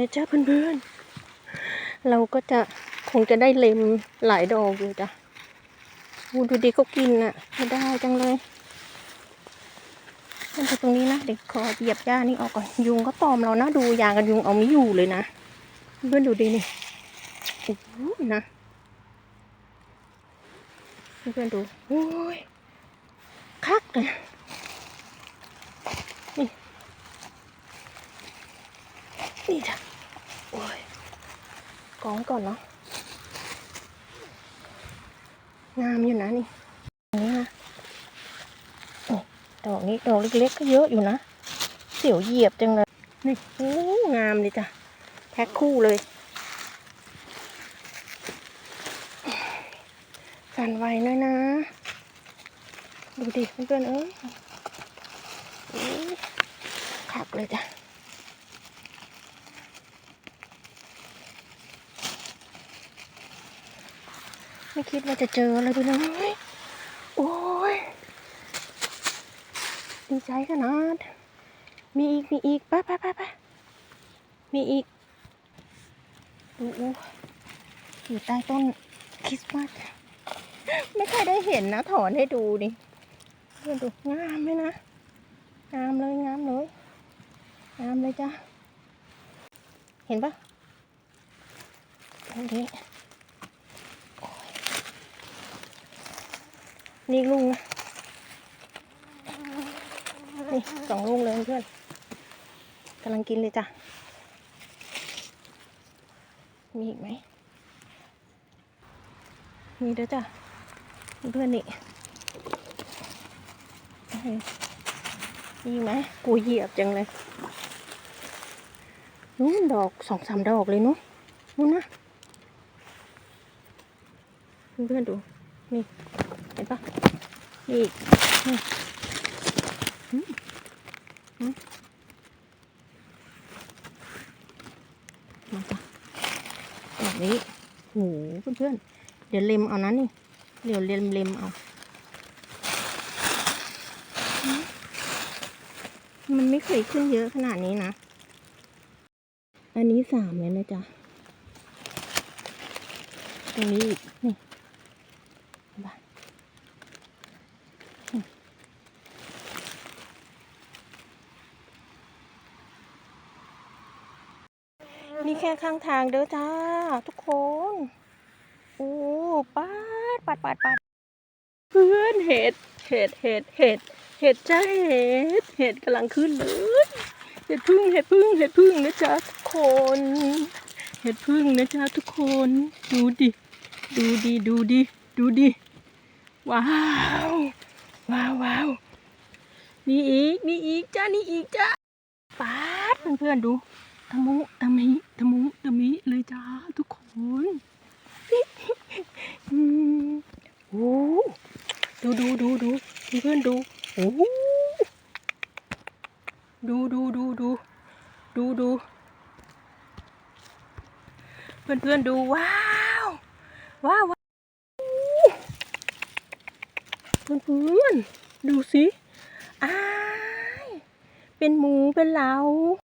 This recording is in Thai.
นะจ๊ะเพื่อนๆ เราก็จะคงจะได้เล็มหลายดอกอยู่จ้ะอูดูดิเขากินอะไม่ได้จังเลยมันจะตรงนี้นะเด็กขอเหยียบหญ้านี่ออกก่อนยุงก็ตอมเรานะดูยางกันยุงเอาไม่อยู่เลยนะเพื่อนดูดินี่โอ้โหนะเพื่อนดูโอ้ยคักเลยนี่นี่จ้ะ กองก่อนเนาะงามอยู่นะนี่นนี้นะดอกนี้ดอกเล็กๆก็เยอะอยู่นะ เสียวเหยียบจังเลยนี่โอ้งามเลยจ้ะแพ็คคู่เลยสั่นไหวน้อยนะ ดูดิเพื่อนๆเอ้ยอ้ยขักเลยจ้ะ ไม่คิดว่าจะเจออะไรด้วยนะเฮ้ยโอ้ยดีใจขนาด มีอีก มีอีกไปไปไปไปมีอีกดูอู้อยู่ใต้ต้นคริสต์มาสไม่เคยได้เห็นนะ ถอนให้ดูดิเพื่อนดูงามไหมนะ งามเลยงามเลย งามเลยจ้ะ เห็นปะตรงนี้ นี่ลุงนะนี่สองลุงเลยเพื่อนกำลังกินเลยจ้ะ มีอีกไหม มีเด้อจ้ะ เพื่อนนี่มีไหมกูเหยียบจังเลยนู้นดอกสองสามดอกเลยเนาะนู้นนะ เพื่อนดู นี่ เห็นปะนี่อีกนี่อืมอืมมาจ้ะแบบนี้โหเพื่อนๆเดี๋ยวเล็มเอานะนี่ เดี๋ยวเล็มเล็มเอามมันไม่เคยขึ้นเยอะขนาดนี้นะ อันนี้สามเลยนะจ๊ะตรงนี้อีกนี่เห็นปะ นี่แค่ข้างทางเด้อจ้า ทุกคน โอ้ปาดปัดปัดปัดเพื่อนเห็ด เห็ด เห็ด เห็ด เห็ดจ้าเห็ด เห็ดกำลังขึ้นเลย เห็ดพึ่ง เห็ดพึ่ง เห็ดพึ่งนะจ๊ะทุกคน เห็ดพึ่งนะจ๊ะทุกคน ดูดิ ดูดิ ดูดิ ดูดิ ว้าว ว้าวว้าวนี่อีก นี่อีกจ้า นี่อีกจ้าปาดเพื่อนๆดู ตะมุตะมิตะมุตะมิเลยจ้าทุกคนโอ้ดูดูดูดูเพื่อนดูโอ้ดูดูดูดูดูดูเพื่อนเพื่อนดูว้าวว้าวเพื่อนเพื่อนดูสิอ้าเป็นหมูเป็นเหลา